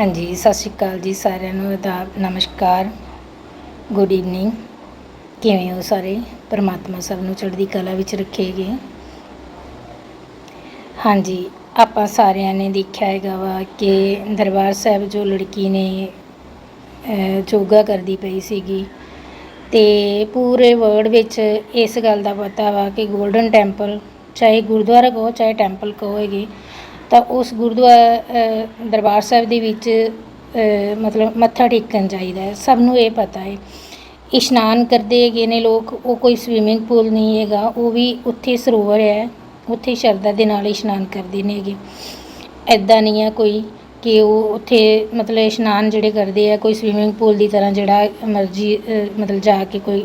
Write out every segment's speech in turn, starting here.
ਹਾਂਜੀ, ਸਤਿ ਸ਼੍ਰੀ ਅਕਾਲ ਜੀ ਸਾਰਿਆਂ ਨੂੰ ਆਦਾਬ ਨਮਸਕਾਰ। ਗੁੱਡ ਈਵਨਿੰਗ ਕਿਵੇਂ ਹੋ ਸਾਰੇ? ਪਰਮਾਤਮਾ ਸਭ ਨੂੰ ਚੜ੍ਹਦੀ ਕਲਾ ਵਿੱਚ ਰੱਖੇਗੇ। ਹਾਂਜੀ, ਆਪਾਂ ਸਾਰਿਆਂ ਨੇ ਦੇਖਿਆ ਹੈਗਾ ਵਾ ਕਿ ਦਰਬਾਰ ਸਾਹਿਬ ਜੋ ਲੜਕੀ ਨੇ ਯੋਗਾ ਕਰਦੀ ਪਈ ਸੀਗੀ ਤੇ ਪੂਰੇ ਵਰਲਡ ਵਿੱਚ ਇਸ ਗੱਲ ਦਾ ਪਤਾ ਵਾ ਕਿ 골ਡਨ ਟੈਂਪਲ ਚਾਹੇ ਗੁਰਦੁਆਰਾ ਕਹੋ, ਚਾਹੇ ਟੈਂਪਲ ਕਹੋ ਹੈਗੇ ਤਾਂ ਉਸ ਗੁਰਦੁਆਰਾ ਦਰਬਾਰ ਸਾਹਿਬ ਦੇ ਵਿੱਚ ਮਤਲਬ ਮੱਥਾ ਟੇਕਣ ਚਾਹੀਦਾ ਹੈ। ਸਭ ਨੂੰ ਇਹ ਪਤਾ ਹੈ। ਇਸ਼ਨਾਨ ਕਰਦੇ ਹੈਗੇ ਨੇ ਲੋਕ, ਉਹ ਕੋਈ ਸਵੀਮਿੰਗ ਪੂਲ ਨਹੀਂ ਹੈਗਾ, ਉਹ ਵੀ ਉੱਥੇ ਸਰੋਵਰ ਹੈ। ਉੱਥੇ ਸ਼ਰਧਾ ਦੇ ਨਾਲ ਇਸ਼ਨਾਨ ਕਰਦੇ ਨੇ ਹੈਗੇ। ਐਦਾਂ ਨਹੀਂ ਹੈ ਕੋਈ ਕਿ ਉਹ ਉੱਥੇ ਮਤਲਬ ਇਸ਼ਨਾਨ ਜਿਹੜੇ ਕਰਦੇ ਆ, ਕੋਈ ਸਵੀਮਿੰਗ ਪੂਲ ਦੀ ਤਰ੍ਹਾਂ ਜਿਹੜਾ ਮਰਜ਼ੀ ਮਤਲਬ ਜਾ ਕੇ ਕੋਈ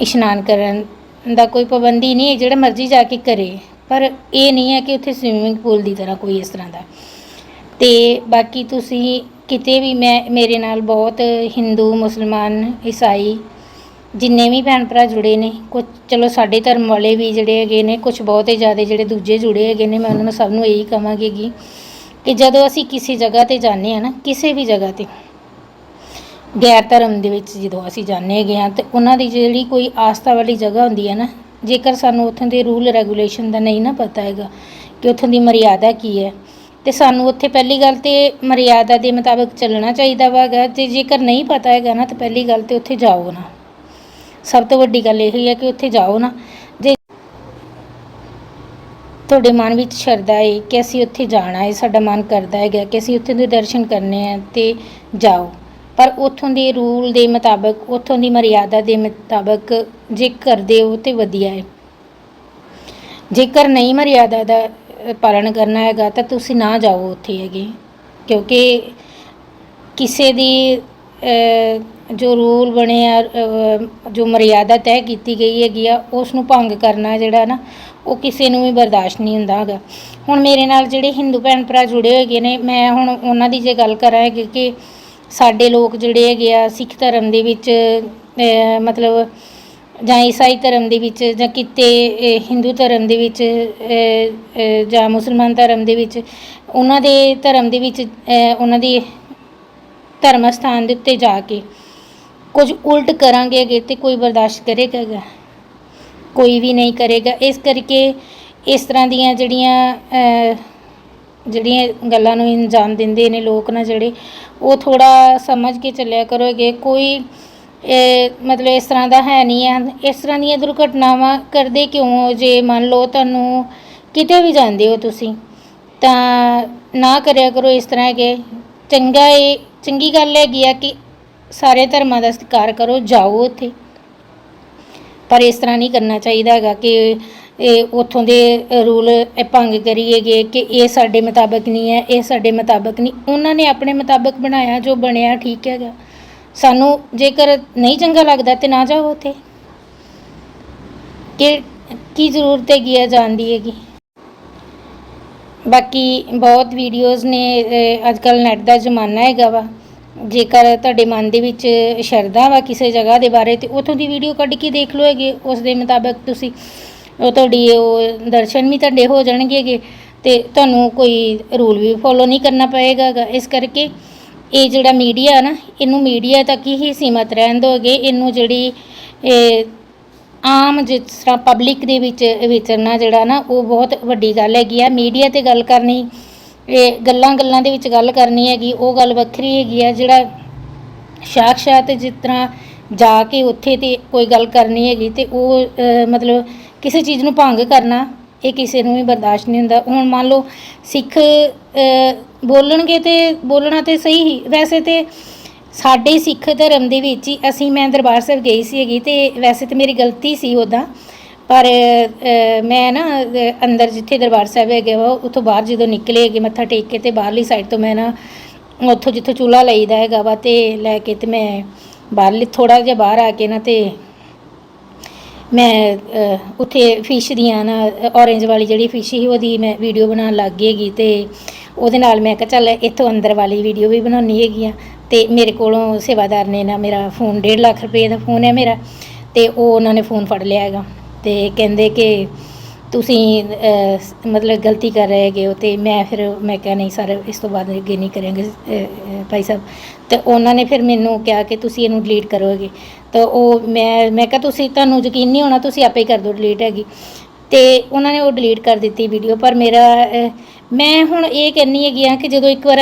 ਇਸ਼ਨਾਨ ਕਰਨ ਦਾ ਕੋਈ ਪਾਬੰਦੀ ਨਹੀਂ ਹੈ। ਜਿਹੜਾ ਮਰਜ਼ੀ ਜਾ ਕੇ ਕਰੇ। ਪਰ ਇਹ ਨਹੀਂ ਹੈ ਕਿ ਉੱਥੇ ਸਵਿਮਿੰਗ ਪੂਲ ਦੀ ਤਰ੍ਹਾਂ ਕੋਈ ਇਸ ਤਰ੍ਹਾਂ ਦਾ। ਤੇ ਬਾਕੀ ਤੁਸੀਂ ਕਿਤੇ ਵੀ ਮੈਂ, ਮੇਰੇ ਨਾਲ ਬਹੁਤ ਹਿੰਦੂ, ਮੁਸਲਮਾਨ, ਈਸਾਈ ਜਿੰਨੇ ਵੀ ਭੈਣ ਭਰਾ ਜੁੜੇ ਨੇ ਕੁਝ ਚਲੋ ਸਾਡੇ ਧਰਮ ਵਾਲੇ ਵੀ ਜਿਹੜੇ ਹੈਗੇ ਨੇ ਕੁਝ ਬਹੁਤ ਹੀ ਜ਼ਿਆਦਾ ਜਿਹੜੇ ਦੂਜੇ ਜੁੜੇ ਹੈਗੇ ਨੇ, ਮੈਂ ਉਹਨਾਂ ਨੂੰ ਸਭ ਨੂੰ ਇਹੀ ਕਹਾਂਗੀ ਗੀ ਕਿ ਜਦੋਂ ਅਸੀਂ ਕਿਸੇ ਜਗ੍ਹਾ ਤੇ ਜਾਂਦੇ ਆ ਨਾ, ਕਿਸੇ ਵੀ ਜਗ੍ਹਾ ਤੇ, ਗੈਰ ਧਰਮ ਦੇ ਵਿੱਚ ਜਦੋਂ ਅਸੀਂ ਜਾਂਦੇ ਹੈਗੇ ਹਾਂ, ਤੇ ਉਹਨਾਂ ਦੀ ਜਿਹੜੀ ਕੋਈ ਆਸਥਾ ਵਾਲੀ ਜਗ੍ਹਾ ਹੁੰਦੀ ਹੈ ਨਾ ਜੇਕਰ ਸਾਨੂੰ ਉੱਥੋਂ ਦੇ ਰੂਲ ਰੈਗੂਲੇਸ਼ਨ ਦਾ ਨਹੀਂ ਨਾ ਪਤਾ ਹੈਗਾ ਕਿ ਉੱਥੋਂ ਦੀ ਮਰਿਆਦਾ ਕੀ ਹੈ, ਤੇ ਸਾਨੂੰ ਉੱਥੇ ਪਹਿਲੀ ਗੱਲ ਤੇ ਮਰਿਆਦਾ ਦੇ ਮੁਤਾਬਕ ਚੱਲਣਾ ਚਾਹੀਦਾ ਵਾਗਾ ਤੇ ਜੇਕਰ ਨਹੀਂ ਪਤਾ ਹੈਗਾ ਨਾ, ਤਾਂ ਪਹਿਲੀ ਗੱਲ ਤੇ ਉੱਥੇ ਜਾਓ ਨਾ। ਸਭ ਤੋਂ ਵੱਡੀ ਗੱਲ ਇਹ ਹੈ ਕਿ ਉੱਥੇ ਜਾਓ ਨਾ। ਜੇ ਤੁਹਾਡੇ ਮਨ ਵਿੱਚ ਸ਼ਰਧਾ ਹੈ ਕਿ ਅਸੀਂ ਉੱਥੇ ਜਾਣਾ ਹੈ ਸਾਡਾ ਮਨ ਕਰਦਾ ਹੈਗਾ ਕਿ ਅਸੀਂ ਉੱਥੇ ਦੇ ਦਰਸ਼ਨ ਕਰਨੇ ਆ ਤੇ ਜਾਓ। ਪਰ ਉੱਥੋਂ ਦੇ ਰੂਲ ਦੇ ਮੁਤਾਬਕ, ਉੱਥੋਂ ਦੀ ਮਰਿਆਦਾ ਦੇ ਮੁਤਾਬਕ ਜੇ ਕਰਦੇ ਹੋ ਤੇ ਵਧੀਆ ਹੈ। ਜੇਕਰ ਨਹੀਂ ਮਰਿਆਦਾ ਦਾ ਪਾਲਣ ਕਰਨਾ ਹੈਗਾ ਤਾਂ ਤੁਸੀਂ ਨਾ ਜਾਓ ਉੱਥੇ ਹੈਗੇ। ਕਿਉਂਕਿ ਕਿਸੇ ਦੀ ਜੋ ਰੂਲ ਬਣੇ ਆ ਜੋ ਮਰਿਆਦਾ ਤੈਅ ਕੀਤੀ ਗਈ ਹੈਗੀ ਆ ਉਸ ਨੂੰ ਭੰਗ ਕਰਨਾ ਜਿਹੜਾ ਨਾ, ਉਹ ਕਿਸੇ ਨੂੰ ਵੀ ਬਰਦਾਸ਼ਤ ਨਹੀਂ ਹੁੰਦਾ ਹੈਗਾ। ਹੁਣ ਮੇਰੇ ਨਾਲ ਜਿਹੜੇ ਹਿੰਦੂ ਭੈਣ ਭਰਾ ਜੁੜੇ ਹੋਏ ਨੇ, ਮੈਂ ਹੁਣ ਉਹਨਾਂ ਦੀ ਜੇ ਗੱਲ ਕਰਾਂ ਹੈਗੀ ਕਿ ਸਾਡੇ ਲੋਕ ਜਿਹੜੇ ਹੈਗੇ ਆ ਸਿੱਖ ਧਰਮ ਦੇ ਵਿੱਚ ਮਤਲਬ ਜਾਂ ਈਸਾਈ ਧਰਮ ਦੇ ਵਿੱਚ ਜਾਂ ਕਿਤੇ ਹਿੰਦੂ ਧਰਮ ਦੇ ਵਿੱਚ ਜਾਂ ਮੁਸਲਮਾਨ ਧਰਮ ਦੇ ਵਿੱਚ, ਉਹਨਾਂ ਦੇ ਧਰਮ ਦੇ ਵਿੱਚ ਉਹਨਾਂ ਦੀ ਧਰਮ ਸਥਾਨ ਦੇ ਉੱਤੇ ਜਾ ਕੇ ਕੁਝ ਉਲਟ ਕਰਾਂਗੇ ਅੱਗੇ ਤੇ ਕੋਈ ਬਰਦਾਸ਼ਤ ਕਰੇਗਾ ਗਾ? ਕੋਈ ਵੀ ਨਹੀਂ ਕਰੇਗਾ ਇਸ ਕਰਕੇ ਇਸ ਤਰ੍ਹਾਂ ਦੀਆਂ ਜਿਹੜੀਆਂ ਜਿਹੜੀਆਂ ਗੱਲਾਂ ਨੂੰ ਅੰਜਾਮ ਦਿੰਦੇ ਨੇ ਲੋਕ ਨਾ ਜਿਹੜੇ, ਉਹ ਥੋੜਾ ਸਮਝ ਕੇ ਚੱਲਿਆ ਕਰੋਗੇ ਕੋਈ ਇਹ ਮਤਲਬ ਇਸ ਤਰ੍ਹਾਂ ਦਾ ਹੈ ਨਹੀਂ ਹੈ ਇਸ ਤਰ੍ਹਾਂ ਦੀਆਂ ਦੁਰਘਟਨਾਵਾਂ ਕਰਦੇ ਕਿਉਂ ਹੋ? ਜੇ ਮੰਨ ਲਓ ਤੁਹਾਨੂੰ ਕਿਤੇ ਵੀ ਜਾਂਦੇ ਹੋ ਤੁਸੀਂ, ਤਾਂ ਨਾ ਕਰਿਆ ਕਰੋ ਇਸ ਤਰ੍ਹਾਂ ਕਿ ਚੰਗਾ ਇਹ ਚੰਗੀ ਗੱਲ ਹੈਗੀ ਆ ਕਿ ਸਾਰੇ ਧਰਮਾਂ ਦਾ ਸਤਿਕਾਰ ਕਰੋ, ਜਾਓ ਉੱਥੇ। ਪਰ ਇਸ ਤਰ੍ਹਾਂ ਨਹੀਂ ਕਰਨਾ ਚਾਹੀਦਾ ਹੈਗਾ ਕਿ ਇਹ ਉਥੋਂ ਦੇ ਰੂਲ ਇਹ ਭੰਗ ਕਰੀਏਗੇ ਕਿ ਇਹ ਸਾਡੇ ਮੁਤਾਬਕ ਨਹੀਂ ਹੈ, ਇਹ ਸਾਡੇ ਮੁਤਾਬਕ ਨਹੀਂ। ਉਹਨਾਂ ਨੇ ਆਪਣੇ ਮੁਤਾਬਕ ਬਣਾਇਆ ਜੋ ਬਣਿਆ ਠੀਕ ਹੈਗਾ। ਸਾਨੂੰ ਜੇਕਰ ਨਹੀਂ ਚੰਗਾ ਲੱਗਦਾ ਤੇ ਨਾ ਜਾਓ ਉੱਥੇ। ਕਿ ਕੀ ਜ਼ਰੂਰਤ ਹੈਗੀ ਆ ਜਾਣ ਦੀ ਹੈਗੀ। ਬਾਕੀ ਬਹੁਤ ਵੀਡੀਓਜ਼ ਨੇ ਅੱਜ ਕੱਲ ਨੈਟ ਦਾ ਜ਼ਮਾਨਾ ਹੈਗਾ ਵਾ। ਜੇਕਰ ਤੁਹਾਡੇ ਮਨ ਦੇ ਵਿੱਚ ਸ਼ਰਧਾ ਵਾ ਕਿਸੇ ਜਗ੍ਹਾ ਦੇ ਬਾਰੇ ਤੇ ਉਥੋਂ ਦੀ ਵੀਡੀਓ ਕੱਢ ਕੇ ਦੇਖ ਲਓ ਹੈਗੇ, ਉਸ ਦੇ ਮੁਤਾਬਕ ਤੁਸੀਂ ਉਹ ਤੁਹਾਡੀ ਉਹ ਦਰਸ਼ਨ ਵੀ ਤੁਹਾਡੇ ਹੋ ਜਾਣਗੇਗੇ ਤੇ ਤੁਹਾਨੂੰ ਕੋਈ ਰੂਲ ਵੀ ਫੋਲੋ ਨਹੀਂ ਕਰਨਾ ਪਏਗਾ ਇਸ ਕਰਕੇ ਇਹ ਜਿਹੜਾ ਮੀਡੀਆ ਨਾ, ਇਹਨੂੰ ਮੀਡੀਆ ਤੱਕ ਹੀ ਸੀਮਤ ਰਹਿਣ ਦੋਗੇ ਇਹਨੂੰ ਜਿਹੜੀ ਇਹ ਆਮ ਜਿਸ ਤਰ੍ਹਾਂ ਪਬਲਿਕ ਦੇ ਵਿੱਚ ਵਿਚਰਨਾ ਜਿਹੜਾ ਨਾ, ਉਹ ਬਹੁਤ ਵੱਡੀ ਗੱਲ ਹੈਗੀ ਆ। ਮੀਡੀਆ ਤੇ ਗੱਲ ਕਰਨੀ, ਇਹ ਗੱਲਾਂ ਗੱਲਾਂ ਦੇ ਵਿੱਚ ਗੱਲ ਕਰਨੀ ਹੈਗੀ, ਉਹ ਗੱਲ ਵੱਖਰੀ ਹੈਗੀ ਆ। ਜਿਹੜਾ ਸਾਕਸ਼ਾਤ ਜਿਸ ਤਰ੍ਹਾਂ ਜਾ ਕੇ ਉੱਥੇ ਤੇ ਕੋਈ ਗੱਲ ਕਰਨੀ ਹੈਗੀ ਤੇ ਉਹ ਮਤਲਬ ਕਿਸੇ ਚੀਜ਼ ਨੂੰ ਭੰਗ ਕਰਨਾ, ਇਹ ਕਿਸੇ ਨੂੰ ਵੀ ਬਰਦਾਸ਼ਤ ਨਹੀਂ ਹੁੰਦਾ। ਹੁਣ ਮੰਨ ਲਓ, ਸਿੱਖ ਬੋਲਣਗੇ ਤੇ ਬੋਲਣਾ ਤੇ ਸਹੀ ਹੀ। ਵੈਸੇ ਤੇ ਸਾਡੇ ਸਿੱਖ ਧਰਮ ਦੇ ਵਿੱਚ ਹੀ ਅਸੀਂ, ਮੈਂ ਦਰਬਾਰ ਸਾਹਿਬ ਗਈ ਸੀ ਹੈਗੀ ਤੇ ਵੈਸੇ ਤੇ ਮੇਰੀ ਗਲਤੀ ਸੀ ਉਹਦਾ। ਪਰ ਮੈਂ ਨਾ ਅੰਦਰ ਜਿੱਥੇ ਦਰਬਾਰ ਸਾਹਿਬ ਹੈਗੇ ਵਾ ਉੱਥੋਂ ਬਾਹਰ ਜਦੋਂ ਨਿਕਲੇ ਹੈਗੇ, ਮੱਥਾ ਟੇਕ ਕੇ ਤੇ ਬਾਹਰਲੀ ਸਾਈਡ ਤੋਂ ਮੈਂ ਨਾ ਉੱਥੋਂ ਜਿੱਥੋਂ ਚੂਲਾ ਲਈਦਾ ਹੈਗਾ ਵਾ ਤੇ ਲੈ ਕੇ ਤੇ ਮੈਂ ਬਾਹਰਲੀ ਥੋੜਾ ਜਿਹਾ ਬਾਹਰ ਆ ਕੇ ਨਾ ਤੇ ਮੈਂ ਉੱਥੇ ਫਿਸ਼ ਦੀਆਂ ਨਾ ਔਰੇਂਜ ਵਾਲੀ ਜਿਹੜੀ ਫਿਸ਼ ਸੀ, ਉਹਦੀ ਮੈਂ ਵੀਡੀਓ ਬਣਾਉਣ ਲੱਗ ਗਈ ਹੈਗੀ ਤੇ ਉਹਦੇ ਨਾਲ ਮੈਂ ਕਿਹਾ ਚੱਲ ਇੱਥੋਂ ਅੰਦਰ ਵਾਲੀ ਵੀਡੀਓ ਵੀ ਬਣਾਉਣੀ ਹੈਗੀ ਆ। ਤੇ ਮੇਰੇ ਕੋਲੋਂ ਸੇਵਾਦਾਰ ਨੇ ਨਾ ਮੇਰਾ ਫੋਨ 1.5 ਲੱਖ ਰੁਪਏ ਦਾ ਫੋਨ ਹੈ ਮੇਰਾ ਤੇ ਉਹ ਉਹਨਾਂ ਨੇ ਫੋਨ ਫੜ ਲਿਆ ਹੈਗਾ। ਤੇ ਕਹਿੰਦੇ ਕਿ ਤੁਸੀਂ ਮਤਲਬ ਗਲਤੀ ਕਰ ਰਹੇ ਹੈਗੇ ਹੋ ਤੇ ਮੈਂ ਫਿਰ ਮੈਂ ਕਿਹਾ ਨਹੀਂ ਸਰ ਇਸ ਤੋਂ ਬਾਅਦ ਅੱਗੇ ਨਹੀਂ ਕਰਾਂਗੇ ਭਾਈ ਸਾਹਿਬ। ਤੇ ਉਹਨਾਂ ਨੇ ਫਿਰ ਮੈਨੂੰ ਕਿਹਾ ਕਿ ਤੁਸੀਂ ਇਹਨੂੰ ਡਿਲੀਟ ਕਰੋਗੇ ਤਾਂ ਉਹ ਮੈਂ ਮੈਂ ਕਿਹਾ ਤੁਸੀਂ ਤੁਹਾਨੂੰ ਯਕੀਨ ਨਹੀਂ ਹੋਣਾ ਤੁਸੀਂ ਆਪੇ ਹੀ ਕਰ ਦਿਓ ਡਿਲੀਟ ਹੈਗੀ। ਤੇ ਉਹਨਾਂ ਨੇ ਉਹ ਡਿਲੀਟ ਕਰ ਦਿੱਤੀ ਵੀਡੀਓ ਪਰ ਮੇਰਾ ਮੈਂ ਹੁਣ ਇਹ ਕਹਿੰਨੀ ਹੈਗੀ ਆ ਕਿ ਜਦੋਂ ਇੱਕ ਵਾਰ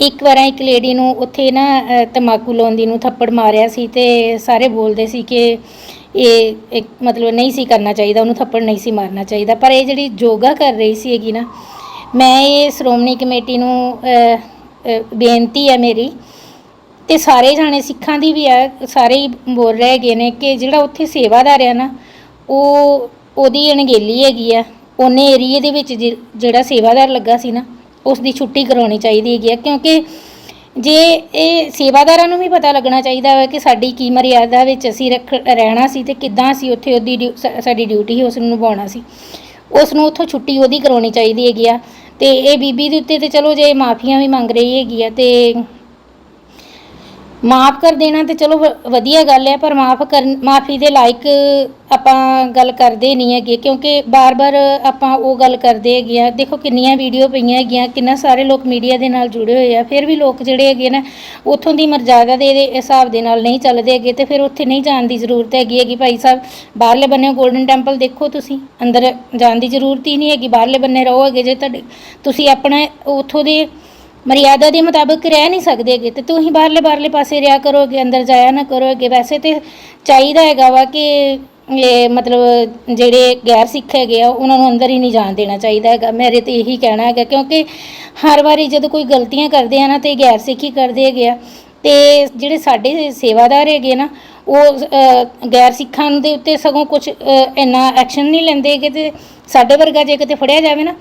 ਇੱਕ ਵਾਰ ਇੱਕ ਲੇਡੀ ਨੂੰ ਉੱਥੇ ਨਾ ਅ, ਤੰਬਾਕੂ ਲਾਉਂਦੀ ਨੂੰ ਥੱਪੜ ਮਾਰਿਆ ਸੀ ਤੇ ਸਾਰੇ ਬੋਲਦੇ ਸੀ ਕਿ ਇਹ ਇੱਕ ਮਤਲਬ ਨਹੀਂ ਸੀ ਕਰਨਾ ਚਾਹੀਦਾ, ਉਹਨੂੰ ਥੱਪੜ ਨਹੀਂ ਸੀ ਮਾਰਨਾ ਚਾਹੀਦਾ। ਪਰ ਇਹ ਜਿਹੜੀ ਯੋਗਾ ਕਰ ਰਹੀ ਸੀ ਹੈਗੀ ਨਾ, ਮੈਂ ਇਹ ਸ਼੍ਰੋਮਣੀ ਕਮੇਟੀ ਨੂੰ ਬੇਨਤੀ ਹੈ ਮੇਰੀ ਤੇ ਸਾਰੇ ਜਾਣੇ ਸਿੱਖਾਂ ਦੀ ਵੀ ਆ, ਸਾਰੇ ਹੀ ਬੋਲ ਰਹੇ ਹੈਗੇ ਨੇ ਕਿ ਜਿਹੜਾ ਉੱਥੇ ਸੇਵਾਦਾਰ ਆ ਨਾ, ਉਹ, ਉਹਦੀ ਅਣਗੇਲੀ ਹੈਗੀ ਆ। ਉਹਨੇ ਏਰੀਏ ਦੇ ਵਿੱਚ ਜਿ- ਜਿਹੜਾ ਸੇਵਾਦਾਰ ਲੱਗਾ ਸੀ ਨਾ, ਉਸ ਦੀ ਛੁੱਟੀ ਕਰਾਉਣੀ ਚਾਹੀਦੀ ਹੈਗੀ ਆ, ਕਿਉਂਕਿ ਜੇ ਇਹ ਸੇਵਾਦਾਰਾਂ ਨੂੰ ਵੀ ਪਤਾ ਲੱਗਣਾ ਚਾਹੀਦਾ ਹੈ ਕਿ ਸਾਡੀ ਕੀ ਮਰਿਆਦਾ ਵਿੱਚ ਅਸੀਂ ਰੱਖ ਰਹਿਣਾ ਸੀ ਤੇ ਕਿੱਦਾਂ ਅਸੀਂ ਉੱਥੇ ਉਹਦੀ ਡਿਊ- ਸਾ- ਸਾਡੀ ਡਿਊਟੀ ਸੀ, ਉਸ ਨੂੰ ਨਿਭਾਉਣਾ ਸੀ। ਉਸ ਨੂੰ ਉੱਥੋਂ ਛੁੱਟੀ ਉਹਦੀ ਕਰਾਉਣੀ ਚਾਹੀਦੀ ਹੈਗੀ ਆ ਤੇ ਇਹ ਬੀਬੀ ਦੇ ਉੱਤੇ ਤੇ ਚਲੋ ਜੇ ਮਾਫੀਆਂ ਵੀ ਮੰਗ ਰਹੀ ਹੈਗੀ ਆ ਤੇ ਮਾਫ ਕਰ ਦੇਣਾ ਤੇ ਚਲੋ ਵ- ਵਧੀਆ ਗੱਲ ਹੈ, ਪਰ ਮਾਫ ਕਰ ਮਾਫੀ ਦੇ ਲਾਇਕ ਆਪਾਂ ਗੱਲ ਕਰਦੇ ਨਹੀਂ ਹੈਗੇ, ਕਿਉਂਕਿ ਬਾਰ-ਬਾਰ ਆਪਾਂ ਉਹ ਗੱਲ ਕਰਦੇ ਹੈਗੇ ਆ, ਦੇਖੋ ਕਿੰਨੀਆਂ ਵੀਡੀਓ ਪਈਆਂ ਹੈਗੀਆਂ, ਕਿੰਨਾ ਸਾਰੇ ਲੋਕ ਮੀਡੀਆ ਦੇ ਨਾਲ ਜੁੜੇ ਹੋਏ ਆ, ਫਿਰ ਵੀ ਲੋਕ ਜਿਹੜੇ ਹੈਗੇ ਨਾ, ਉੱਥੋਂ ਦੀ ਮਰਜ਼ਾਦਾ ਦੇ ਦੇ ਹਿਸਾਬ ਦੇ ਨਾਲ ਨਹੀਂ ਚੱਲਦੇ ਹੈਗੇ, ਤੇ ਫਿਰ ਉੱਥੇ ਨਹੀਂ ਜਾਣ ਦੀ ਜ਼ਰੂਰਤ ਹੈਗੀ ਹੈਗੀ, ਭਾਈ ਸਾਹਿਬ, ਬਾਹਰਲੇ ਬੰਨੇ ਗੋਲਡਨ ਟੈਂਪਲ ਦੇਖੋ ਤੁਸੀਂ, ਅੰਦਰ ਜਾਣ ਦੀ ਜ਼ਰੂਰਤ ਹੀ ਨਹੀਂ ਹੈਗੀ, ਬਾਹਰਲੇ ਬੰਨੇ ਰਹੋ ਹੈਗੇ ਜੇ ਤੁਹਾਡੇ, ਤੁਸੀਂ ਆਪਣਾ ਉੱਥੋਂ ਦੇ ਮਰਿਆਦਾ ਦੇ ਮੁਤਾਬਕ ਰਹਿ ਨਹੀਂ ਸਕਦੇ ਹੈਗੇ ਤੇ ਤੁਸੀਂ ਬਾਹਰਲੇ ਬਾਹਰਲੇ ਪਾਸੇ ਰਿਆ ਕਰੋਗੇ, ਅੰਦਰ ਜਾਇਆ ਨਾ ਕਰੋਗੇ। ਵੈਸੇ ਤੇ ਚਾਹੀਦਾ ਹੈਗਾ ਵਾ ਕਿ ਇਹ ਮਤਲਬ ਜਿਹੜੇ ਗੈਰ ਸਿੱਖ ਹੈਗੇ ਆ, ਉਹਨਾਂ ਨੂੰ ਅੰਦਰ ਹੀ ਨਹੀਂ ਜਾਣ ਦੇਣਾ ਚਾਹੀਦਾ ਹੈਗਾ। ਮੇਰੇ ਤੇ ਇਹੀ ਕਹਿਣਾ ਹੈਗਾ, ਕਿਉਂਕਿ ਹਰ ਵਾਰੀ ਜਦੋਂ ਕੋਈ ਗਲਤੀਆਂ ਕਰਦੇ ਆ ਨਾ ਤੇ ਗੈਰ ਸਿੱਖ ਹੀ ਕਰਦੇ ਹੈਗੇ ਆ, ਤੇ ਜਿਹੜੇ ਸਾਡੇ ਸੇਵਾਦਾਰ ਹੈਗੇ ਨਾ, ਉਹ ਗੈਰ ਸਿੱਖਾਂ ਦੇ ਉੱਤੇ ਸਗੋਂ ਕੁਝ ਇੰਨਾ ਐਕਸ਼ਨ ਨਹੀਂ ਲੈਂਦੇ ਹੈਗੇ ਤੇ ਸਾਡੇ ਵਰਗਾ ਜੇ ਕਿਤੇ ਫੜਿਆ ਜਾਵੇ ਨਾ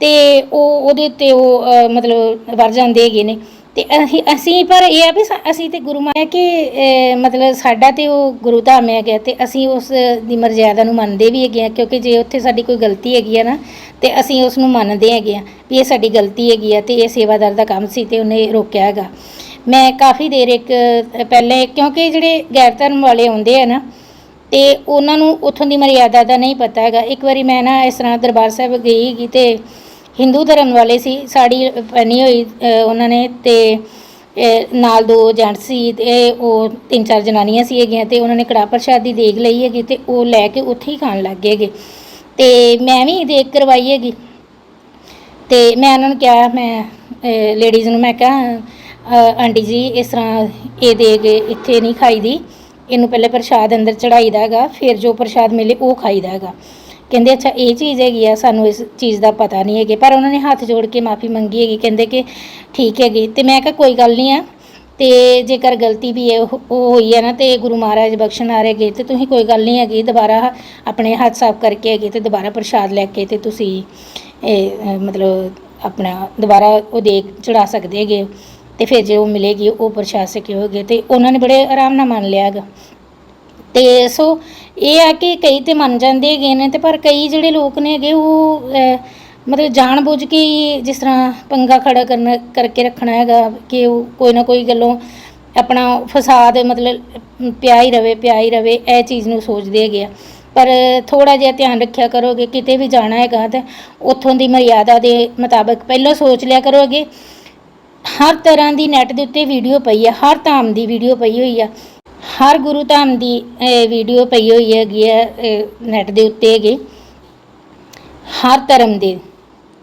ਤੇ ਉਹ ਉਹਦੇ ਉੱਤੇ ਉਹ ਮਤਲਬ ਵਰ ਜਾਂਦੇ ਹੈਗੇ ਨੇ। ਤੇ ਅਸੀਂ ਅਸੀਂ ਪਰ ਇਹ ਆ ਵੀ ਸਾ- ਅਸੀਂ ਤੇ ਗੁਰੂ ਮਾਇਆ ਕਿ ਮਤਲਬ ਸਾਡਾ ਤੇ ਉਹ ਗੁਰੂ ਧਾਮ ਹੈਗਾ ਤੇ ਅਸੀਂ ਉਸ ਦੀ ਮਰਜ਼ਾਦਾ ਨੂੰ ਮੰਨਦੇ ਵੀ ਹੈਗੇ ਆ, ਕਿਉਂਕਿ ਜੇ ਉੱਥੇ ਸਾਡੀ ਕੋਈ ਗਲਤੀ ਹੈਗੀ ਆ ਨਾ, ਤੇ ਅਸੀਂ ਉਸ ਨੂੰ ਮੰਨਦੇ ਹੈਗੇ ਆ ਵੀ ਇਹ ਸਾਡੀ ਗਲਤੀ ਹੈਗੀ ਆ ਤੇ ਇਹ ਸੇਵਾਦਾਰ ਦਾ ਕੰਮ ਸੀ ਤੇ ਉਹਨੇ ਰੋਕਿਆ ਹੈਗਾ। ਮੈਂ ਕਾਫੀ ਦੇਰ ਇੱਕ ਪਹਿਲੇ ਕਿਉਂਕਿ ਜਿਹੜੇ ਗੈਰ ਧਰਮ ਵਾਲੇ ਆਉਂਦੇ ਆ ਨਾ, ਤੇ ਉਹਨਾਂ ਨੂੰ ਉੱਥੋਂ ਦੀ ਮਰਿਆਦਾ ਦਾ ਨਹੀਂ ਪਤਾ ਹੈਗਾ। ਇੱਕ ਵਾਰੀ ਮੈਂ ਨਾ ਇਸ ਤਰ੍ਹਾਂ ਦਰਬਾਰ ਸਾਹਿਬ ਗਈ ਹੈਗੀ ਤੇ ਹਿੰਦੂ ਧਰਮ ਵਾਲੇ ਸੀ, ਸਾੜੀ ਪਹਿਨੀ ਹੋਈ ਉਹਨਾਂ ਨੇ ਤੇ ਨਾਲ ਦੋ ਜੈਂਟਸ ਸੀ ਤੇ ਉਹ ਤਿੰਨ ਚਾਰ ਜਨਾਨੀਆਂ ਸੀ ਹੈਗੀਆਂ ਤੇ ਉਹਨਾਂ ਨੇ ਕੜਾਹ ਪ੍ਰਸ਼ਾਦ ਦੀ ਦੇਗ ਲਈ ਹੈਗੀ ਤੇ ਉਹ ਲੈ ਕੇ ਉੱਥੇ ਹੀ ਖਾਣ ਲੱਗ ਗਏ ਹੈਗੇ। ਤੇ ਮੈਂ ਵੀ ਦੇਖ ਕਰਵਾਈ ਹੈਗੀ। ਤੇ ਮੈਂ ਉਹਨਾਂ ਨੂੰ ਕਿਹਾ, ਮੈਂ ਲੇਡੀਜ਼ ਨੂੰ ਮੈਂ ਕਿਹਾ ਆਂਟੀ ਜੀ ਇਸ ਤਰ੍ਹਾਂ ਇਹ ਦੇਗ ਇੱਥੇ ਨਹੀਂ ਖਾਈਦੀ, ਇਹਨੂੰ ਪਹਿਲੇ ਪ੍ਰਸ਼ਾਦ ਅੰਦਰ ਚੜਾਈਦਾ ਹੈਗਾ, ਫਿਰ ਜੋ ਪ੍ਰਸ਼ਾਦ ਮਿਲੇ ਉਹ ਖਾਈਦਾ ਹੈਗਾ। ਕਹਿੰਦੇ, ਅੱਛਾ, ਇਹ ਚੀਜ਼ ਹੈਗੀ ਆ, ਸਾਨੂੰ ਇਸ ਚੀਜ਼ ਦਾ ਪਤਾ ਨਹੀਂ ਹੈਗੇ। ਪਰ ਉਹਨਾਂ ਨੇ ਹੱਥ ਜੋੜ ਕੇ ਮਾਫੀ ਮੰਗੀ ਹੈਗੀ, ਕਹਿੰਦੇ ਕਿ ਠੀਕ ਹੈਗੀ। ਤੇ ਮੈਂ ਕਿਹਾ, ਕੋਈ ਗੱਲ ਨਹੀਂ ਆ, ਤੇ ਜੇਕਰ ਗਲਤੀ ਵੀ ਹੈ, ਉਹ ਹੋਈ ਹੈ ਨਾ, ਤੇ ਗੁਰੂ ਮਹਾਰਾਜ ਬਖਸ਼ਣ ਆ ਰਹੇਗੇ ਤੇ ਤੁਸੀਂ ਕੋਈ ਗੱਲ ਨਹੀਂ ਹੈਗੀ, ਦੁਬਾਰਾ ਆਪਣੇ ਹੱਥ ਸਾਫ਼ ਕਰਕੇ ਹੈਗੇ, ਤੇ ਦੁਬਾਰਾ ਪ੍ਰਸ਼ਾਦ ਲੈ ਕੇ ਤੇ ਤੁਸੀਂ ਇਹ ਮਤਲਬ ਆਪਣਾ ਦੁਬਾਰਾ ਉਹ ਦੇਗ ਚੜਾ ਸਕਦੇ ਹੈਗੇ। ਤੇ ਫਿਰ ਜੇ ਉਹ ਮਿਲੇਗੀ, ਉਹ ਪ੍ਰਸ਼ਾਦ ਸਕਿਓਗੇ ਤੇ ਉਹਨਾਂ ਨੇ ਬੜੇ ਆਰਾਮ ਨਾਲ ਮੰਨ ਲਿਆ ਹੈਗਾ। ਤੇ ਸੋ ਇਹ ਆ ਕਿ ਕਈ ਤੇ ਮੰਨ ਜਾਂਦੇ ਹੈਗੇ ਨੇ ਤੇ ਪਰ ਕਈ ਜਿਹੜੇ ਲੋਕ ਨੇ ਹੈਗੇ ਉਹ ਮਤਲਬ ਜਾਣ ਬੁੱਝ ਕੇ ਹੀ ਜਿਸ ਤਰ੍ਹਾਂ ਪੰਗਾ ਖੜਾ ਕਰਨਾ, ਕਰਕੇ ਰੱਖਣਾ ਹੈਗਾ ਕਿ ਉਹ ਕੋਈ ਨਾ ਕੋਈ ਗੱਲੋਂ ਆਪਣਾ ਫਸਾਦ ਮਤਲਬ ਪਿਆ ਹੀ ਰਵੇ, ਪਿਆ ਹੀ ਰਵੇ, ਇਹ ਚੀਜ਼ ਨੂੰ ਸੋਚਦੇ ਹੈਗੇ ਆ। ਪਰ ਥੋੜਾ ਜਿਹਾ ਧਿਆਨ ਰੱਖਿਆ ਕਰੋਗੇ, ਕਿਤੇ ਵੀ ਜਾਣਾ ਹੈਗਾ ਤਾਂ ਉੱਥੋਂ ਦੀ ਮਰਿਆਦਾ ਦੇ ਮੁਤਾਬਕ ਪਹਿਲਾਂ ਸੋਚ ਲਿਆ ਕਰੋਗੇ। ਹਰ ਤਰ੍ਹਾਂ ਦੀ ਨੈਟ ਦੇ ਉੱਤੇ ਵੀਡੀਓ ਪਈ ਆ, ਹਰ ਧਾਮ ਦੀ ਵੀਡੀਓ ਪਈ ਹੋਈ ਆ। ਹਰ ਗੁਰੂ ਧਾਮ ਦੀ ਵੀਡੀਓ ਪਈ ਹੋਈ ਹੈਗੀ ਹੈ ਨੈਟ ਦੇ ਉੱਤੇ ਹੈਗੇ। ਹਰ ਧਰਮ ਦੇ।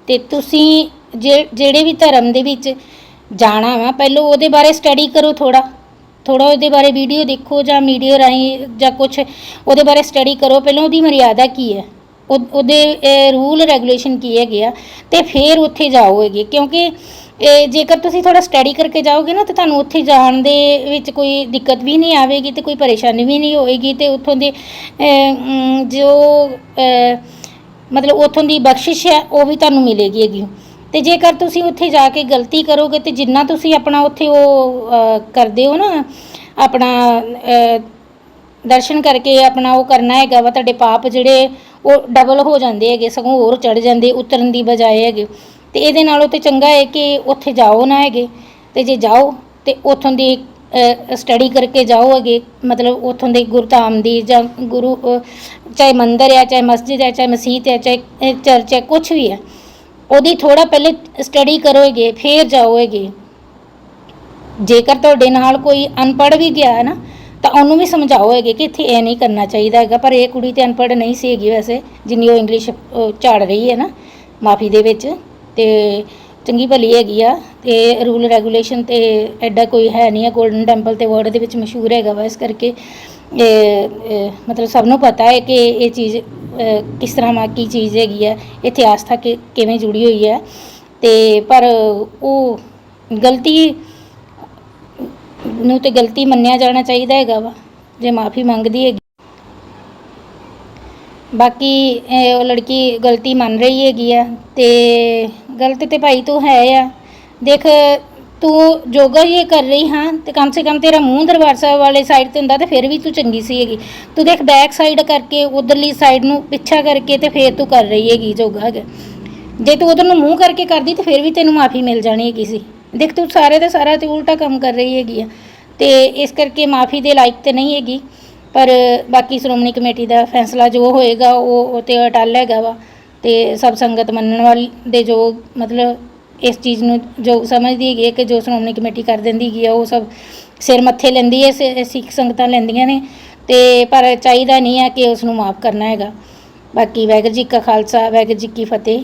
ਤੇ ਤੁਸੀਂ ਜੇ- ਜਿਹੜੇ ਵੀ ਧਰਮ ਦੇ ਵਿੱਚ ਜਾਣਾ ਵਾ, ਪਹਿਲਾਂ ਉਹਦੇ ਬਾਰੇ ਸਟੱਡੀ ਕਰੋ ਥੋੜਾ ਥੋੜਾ ਉਹਦੇ ਬਾਰੇ ਵੀਡੀਓ ਦੇਖੋ ਜਾਂ ਮੀਡੀਆ ਰਾਹੀਂ ਜਾਂ ਕੁਝ ਉਹਦੇ ਬਾਰੇ ਸਟੱਡੀ ਕਰੋ। ਪਹਿਲਾਂ ਉਹਦੀ ਮਰਿਆਦਾ ਕੀ ਹੈ? ਉਹਦੇ ਰੂਲ ਰੈਗੂਲੇਸ਼ਨ ਕੀ ਹੈਗੇ ਆ? ਤੇ ਫਿਰ ਉੱਥੇ ਜਾਓ ਹੈਗੇ। ਕਿਉਂਕਿ ਇਹ ਜੇਕਰ ਤੁਸੀਂ ਥੋੜਾ ਸਟੱਡੀ ਕਰਕੇ ਜਾਓਗੇ ਨਾ ਤੇ ਤੁਹਾਨੂੰ ਉੱਥੇ ਜਾਣ ਦੇ ਵਿੱਚ ਕੋਈ ਦਿੱਕਤ ਵੀ ਨਹੀਂ ਆਵੇਗੀ ਤੇ ਕੋਈ ਪਰੇਸ਼ਾਨੀ ਵੀ ਨਹੀਂ ਹੋਏਗੀ ਤੇ ਉੱਥੋਂ ਦੇ ਅਮ, ਜੋ ਅਹ, ਮਤਲਬ ਉੱਥੋਂ ਦੀ ਬਖਸ਼ਿਸ਼ ਹੈ ਉਹ ਵੀ ਤੁਹਾਨੂੰ ਮਿਲੇਗੀ ਹੈਗੀ ਤੇ ਜੇਕਰ ਤੁਸੀਂ ਉੱਥੇ ਜਾ ਕੇ ਗਲਤੀ ਕਰੋਗੇ ਤੇ ਜਿੰਨਾ ਤੁਸੀਂ ਆਪਣਾ ਉੱਥੇ ਉਹ ਅਹ, ਕਰਦੇ ਹੋ ਨਾ ਆਪਣਾ ਅਹ, ਦਰਸ਼ਨ ਕਰਕੇ ਆਪਣਾ ਉਹ ਕਰਨਾ ਹੈਗਾ ਵਾ ਤੁਹਾਡੇ ਪਾਪ ਜਿਹੜੇ ਉਹ ਡਬਲ ਹੋ ਜਾਂਦੇ ਹੈਗੇ ਸਗੋਂ ਹੋਰ ਚੜ ਜਾਂਦੇ ਉਤਰਨ ਦੀ ਬਜਾਏ ਹੈਗੇ। ਤੇ ਇਹਦੇ ਨਾਲੋਂ ਤੇ ਚੰਗਾ ਹੈ ਕਿ ਉੱਥੇ ਜਾਓ ਨਾ ਹੈਗੇ। ਤੇ ਜੇ ਜਾਓ ਤੇ ਉੱਥੋਂ ਦੀ ਸਟੱਡੀ ਕਰਕੇ ਜਾਓਗੇ ਮਤਲਬ ਉਥੋਂ ਦੇ ਗੁਰਧਾਮ ਦੀ ਜਾਂ ਗੁਰੂ ਚਾਹੇ ਮੰਦਿਰ ਹੈ ਚਾਹੇ ਮਸਜਿਦ ਹੈ ਚਾਹੇ ਮਸੀਤ ਹੈ ਚਾਹੇ ਚਰਚ ਹੈ ਕੁਝ ਵੀ ਹੈ ਉਹਦੀ ਥੋੜਾ ਪਹਿਲੇ ਸਟੱਡੀ ਕਰੋਗੇ ਫਿਰ ਜਾਓਗੇ ਜੇਕਰ ਤੁਹਾਡੇ ਨਾਲ ਕੋਈ ਅਨਪੜ੍ਹ ਵੀ ਗਿਆ ਹੈ ਨਾ ਤਾਂ ਉਹਨੂੰ ਵੀ ਸਮਝਾਓਗੇ ਕਿ ਇੱਥੇ ਇਹ ਨਹੀਂ ਕਰਨਾ ਚਾਹੀਦਾ ਹੈਗਾ। ਪਰ ਇਹ ਕੁੜੀ ਤੇ ਅਨਪੜ੍ਹ ਨਹੀਂ ਸੀ ਹੈਗੀ ਵੈਸੇ ਜਿੰਨੀ ਉਹ ਇੰਗਲਿਸ਼ ਅ, ਝਾੜ ਰਹੀ ਹੈ ਨਾ ਮਾਫੀ ਦੇ ਵਿੱਚ। ਤੇ ਚੰਗੀ ਭਲੀ ਹੈਗੀ ਆ ਤੇ ਰੂਲ ਰੈਗੂਲੇਸ਼ਨ ਤੇ ਐਡਾ ਕੋਈ ਹੈ ਨਹੀਂ ਆ 골ਡਨ ਟੈਂਪਲ ਤੇ ਵਰਲਡ ਦੇ ਵਿੱਚ ਮਸ਼ਹੂਰ ਹੈਗਾ ਵਾ ਇਸ ਕਰਕੇ ਇਹ ਮਤਲਬ ਸਭ ਨੂੰ ਪਤਾ ਹੈ ਕਿ ਇਹ ਚੀਜ਼ ਕਿਸ ਤਰ੍ਹਾਂ ਮਾ ਕੀ ਚੀਜ਼ ਹੈਗੀ ਹੈ ਇੱਥੇ ਆਸਥਾ ਕਿ, ਕਿਵੇਂ ਜੁੜੀ ਹੋਈ ਹੈ ਤੇ ਪਰ ਉਹ ਗਲਤੀ ਨੂੰ ਤੇ ਗਲਤੀ ਮੰਨਿਆ ਜਾਣਾ ਚਾਹੀਦਾ ਹੈਗਾ ਵਾ, ਜੇ ਮਾਫੀ ਮੰਗਦੀ ਹੈਗੀ। ਬਾਕੀ, ਇਹ ਉਹ ਲੜਕੀ ਗਲਤੀ ਮੰਨ ਰਹੀ ਹੈਗੀ ਆ ਤੇ ਗਲਤ ਤੇ ਭਾਈ ਤੂੰ ਹੈ ਆ। ਦੇਖ, ਤੂੰ ਜੋਗਾ ਹੀ ਕਰ ਰਹੀ ਹਾਂ ਤੇ ਕਮ ਸੇ ਕਮ ਤੇਰਾ ਮੂੰਹ ਦਰਬਾਰ ਸਾਹਿਬ ਵਾਲੇ ਸਾਈਡ ਤੇ ਹੁੰਦਾ ਤੇ ਫਿਰ ਵੀ ਤੂੰ ਚੰਗੀ ਸੀ ਹੈਗੀ। ਤੂੰ ਦੇਖ ਬੈਕ ਸਾਈਡ ਕਰਕੇ, ਉਧਰਲੀ ਸਾਈਡ ਨੂੰ ਪਿੱਛਾ ਕਰਕੇ ਤੇ ਫਿਰ ਤੂੰ ਕਰ ਰਹੀ ਹੈਗੀ ਜੋਗਾ ਹੈਗਾ। ਜੇ ਤੂੰ ਉਧਰ ਨੂੰ ਮੂੰਹ ਕਰਕੇ ਕਰਦੀ ਤੇ ਫਿਰ ਵੀ ਤੈਨੂੰ ਮਾਫੀ ਮਿਲ ਜਾਣੀ ਹੈਗੀ ਸੀ। ਦੇਖ, ਤੂੰ ਸਾਰੇ ਦਾ ਸਾਰਾ ਤੇ ਉਲਟਾ ਕੰਮ ਕਰ ਰਹੀ ਹੈਗੀ ਆ ਤੇ ਇਸ ਕਰਕੇ ਮਾਫੀ ਦੇ ਲਾਇਕ ਤੇ ਨਹੀਂ ਹੈਗੀ। ਪਰ ਬਾਕੀ ਸ਼੍ਰੋਮਣੀ ਕਮੇਟੀ ਦਾ ਫੈਸਲਾ ਜੋ ਹੋਏਗਾ, ਉਹ ਉਹ ਤੇ ਅਟੱਲ ਹੈਗਾ ਵਾ ਤੇ ਸਭ ਸੰਗਤ ਮੰਨਣ ਵਾਲ ਦੇ ਜੋ ਮਤਲਬ ਇਸ ਚੀਜ਼ ਨੂੰ ਜੋ ਸਮਝਦੀ ਹੈਗੀ ਹੈ ਕਿ ਜੋ ਸ਼੍ਰੋਮਣੀ ਕਮੇਟੀ ਕਰ ਦਿੰਦੀ ਹੈਗੀ ਆ, ਉਹ ਸਭ ਸਿਰ ਮੱਥੇ ਲੈਂਦੀ ਹੈ ਸ- ਸਿੱਖ ਸੰਗਤਾਂ ਲੈਂਦੀਆਂ ਨੇ ਤੇ ਪਰ ਚਾਹੀਦਾ ਨਹੀਂ ਹੈ ਕਿ ਉਸ ਨੂੰ ਮਾਫ ਕਰਨਾ ਹੈਗਾ। ਬਾਕੀ ਵਾਹਿਗੁਰੂ ਜੀ ਕਾ ਖਾਲਸਾ, ਵਾਹਿਗੁਰੂ ਜੀ ਕੀ ਫਤਿਹ।